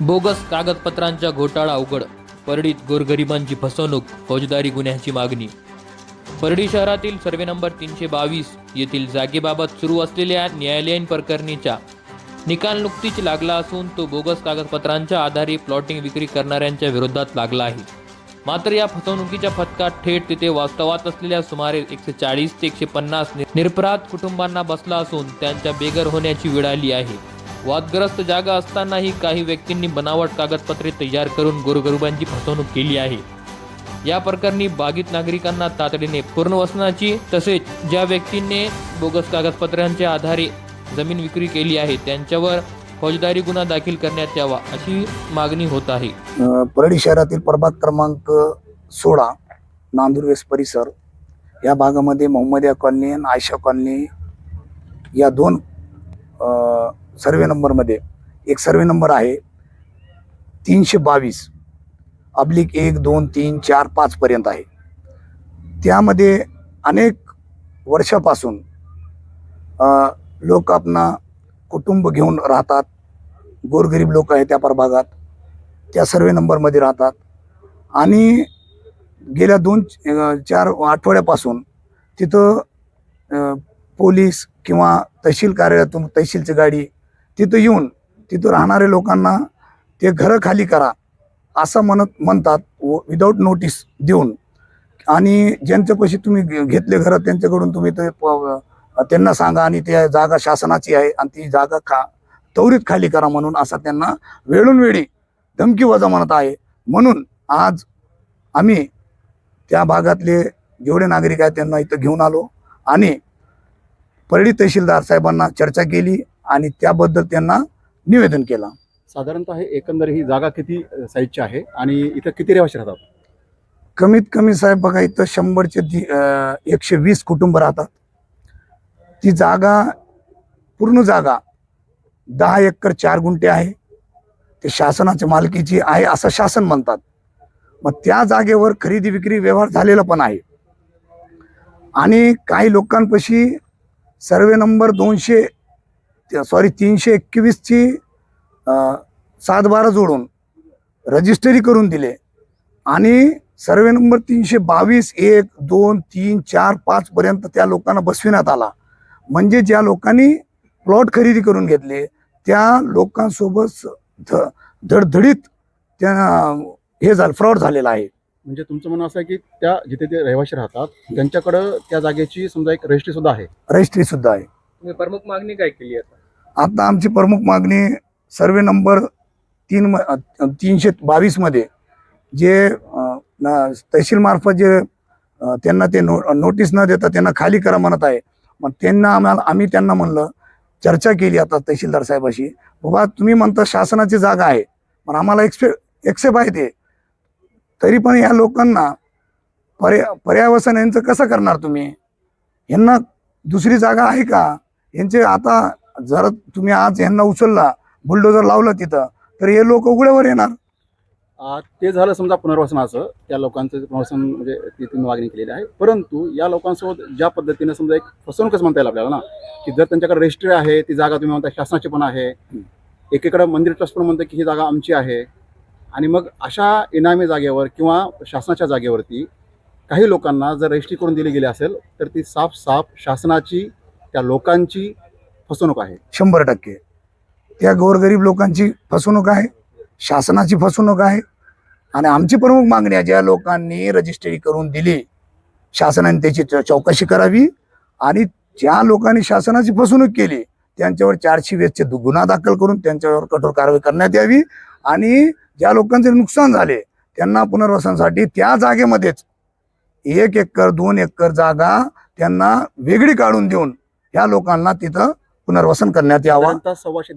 Bogus कागदपत्रांच्या घोटाळा उघड. परडीत गोरगरिबांची फसवणूक फौजदारी गुन्ह्याची मागणी. परडी शहरातील सर्वे नंबर तीनशे बावीस येथील जागेबाबत सुरू असलेल्या न्यायालयीन प्रकरणीचा निकाल नुकतीच लागला असून तो बोगस कागदपत्रांच्या आधारे प्लॉटिंग विक्री करणाऱ्यांच्या विरोधात लागला आहे. मात्र या फसवणुकीच्या फटका थेट तिथे वास्तवात असलेल्या सुमारे एकशे चाळीस ते एकशे पन्नास निरपराध कुटुंबांना बसला असून त्यांच्या बेघर होण्याची वेळ आली आहे. वादग्रस्त जागा असतानाही काही व्यक्तींनी बनावट कागदपत्रे तयार करून गोरगरिबांची फसवणूक केली आहे. या प्रकरणी बाधित नागरिकांना तातडीने पुनर्वसनाची तसेच ज्या व्यक्तींनी बोगस कागदपत्रांच्या आधारे जमीन विक्री केली आहे त्यांच्यावर फौजदारी गुन्हा दाखल करण्यात यावा अशी मागणी होत आहे. परळी शहरातील प्रभाग क्रमांक सोळा नांदुर्वेस परिसर या भागामध्ये मोहम्मदिया कॉलनी आणि आयशा कॉलनी या दोन सर्वे नंबरमध्ये एक सर्वे नंबर आहे तीनशे बावीस अब्लिक एक दोन तीन चार पाचपर्यंत आहे. त्यामध्ये अनेक वर्षापासून लोक आपणा कुटुंब घेऊन राहतात गोरगरीब लोक आहेत त्या प्रभागात त्या सर्वे नंबरमध्ये राहतात. आणि गेल्या दोन चार आठवड्यापासून तिथं पोलीस किंवा तहसील कार्यालयातून तहसीलची गाडी तिथं येऊन तिथं राहणाऱ्या लोकांना ते घरं खाली करा असं म्हणत म्हणतात विदाऊट नोटीस देऊन. आणि ज्यांच्यापाशी तुम्ही घे- घेतले घरं त्यांच्याकडून तुम्ही ते प- त्यांना सांगा आणि त्या जागा शासनाची आहे आणि ती जागा खा त्वरित खाली करा म्हणून असा त्यांना वेळून वेळी धमकी वजा म्हणत आहे. म्हणून आज आम्ही त्या भागातले जेवढे नागरिक आहेत त्यांना इथं घेऊन आलो आणि परळी तहसीलदार साहेबांना चर्चा केली. आणि त्याबद्दल त्यांना निवेदन केलं. साधारणतः हे एकंदर ही जागा किती साईजची आहे? आणि इथं किती रहिवाशी राहतात? कमीत कमी साहेब बघा इथं शंभरचे एकशे वीस कुटुंब राहतात. ती जागा पूर्ण जागा दहा एकर चार गुंठे आहे. ते शासनाच्या मालकीची आहे असं शासन म्हणतात. मग त्या जागेवर खरेदी विक्री व्यवहार झालेला पण आहे. आणि काही लोकांपाशी सर्वे नंबर दोनशे सॉरी तीनशे एकवीसची सात बारा जोडून रजिस्ट्री करून दिले. आणि सर्वे नंबर तीनशे बावीस एक दोन तीन चार पाच पर्यंत त्या लोकांना बसविण्यात आला. म्हणजे ज्या लोकांनी प्लॉट खरेदी करून घेतले त्या लोकांसोबत ध- धडधडीत त्या हे झालं फ्रॉड झालेला आहे. म्हणजे तुमचं म्हणणं असं आहे की त्या जिथे ते रहिवाशी राहतात त्यांच्याकडं त्या जागेची समजा एक रजिस्ट्री सुद्धा आहे. रजिस्ट्री सुद्धा आहे. तुम्ही प्रमुख मागणी काय केली आता? आता आमची प्रमुख मागणी सर्वे नंबर तीन म- तीनशे बावीसमध्ये जे तहसीलमार्फत जे त्यांना ते नो नोटीस न देता त्यांना खाली करा म्हणत आहे. मग त्यांना आम्हाला आम्ही त्यांना म्हणलं चर्चा केली आता तहसीलदार साहेबाशी. बाबा तुम्ही म्हणता शासनाची जागा आहे. पण आम्हाला एक्सपे एक्सेप आहे ते तरी पण या लोकांना पर्या पर्यावसन यांचं कसं करणार तुम्ही? यांना दुसरी जागा आहे का? यांचे आता जर तुम्ही आज यांना उचलला बुलडोजर लावलं तिथं तर हे लोक उघड्यावर येणार. आ, ते झालं समजा पुनर्वसनाचं त्या लोकांचं पुनर्वसन म्हणजे ती तुम्ही मागणी केलेली आहे. परंतु या लोकांसोबत ज्या पद्धतीनं समजा एक फसवणूकच म्हणता येईल आपल्याला ना की जर त्यांच्याकडे रजिस्ट्री आहे ती जागा तुम्ही म्हणता शासनाची पण आहे. एकीकडे मंदिर ट्रस्ट पण म्हणतं की ही जागा आमची आहे. आणि मग अशा इनामी जागेवर किंवा शासनाच्या जागेवरती काही लोकांना जर रजिस्ट्री करून दिली गेली असेल तर ती साफ साफ शासनाची त्या लोकांची फसवणूक आहे. शंभर टक्के. त्या गोरगरीब लोकांची फसवणूक आहे शासनाची फसवणूक आहे आणि आमची प्रमुख मागणी आहे ज्या लोकांनी रजिस्ट्री करून दिली शासनाने त्याची चौकशी करावी आणि ज्या लोकांनी शासनाची फसवणूक केली त्यांच्यावर चारशे वेसचे गुन्हा दाखल करून त्यांच्यावर कठोर कारवाई करण्यात यावी आणि ज्या लोकांचे नुकसान झाले त्यांना पुनर्वसनासाठी त्या जागेमध्येच एक एकर दोन एकर जागा त्यांना वेगळी काढून देऊन ह्या लोकांना तिथं पुनर्वसन करण्यात यावं. सव्वाशे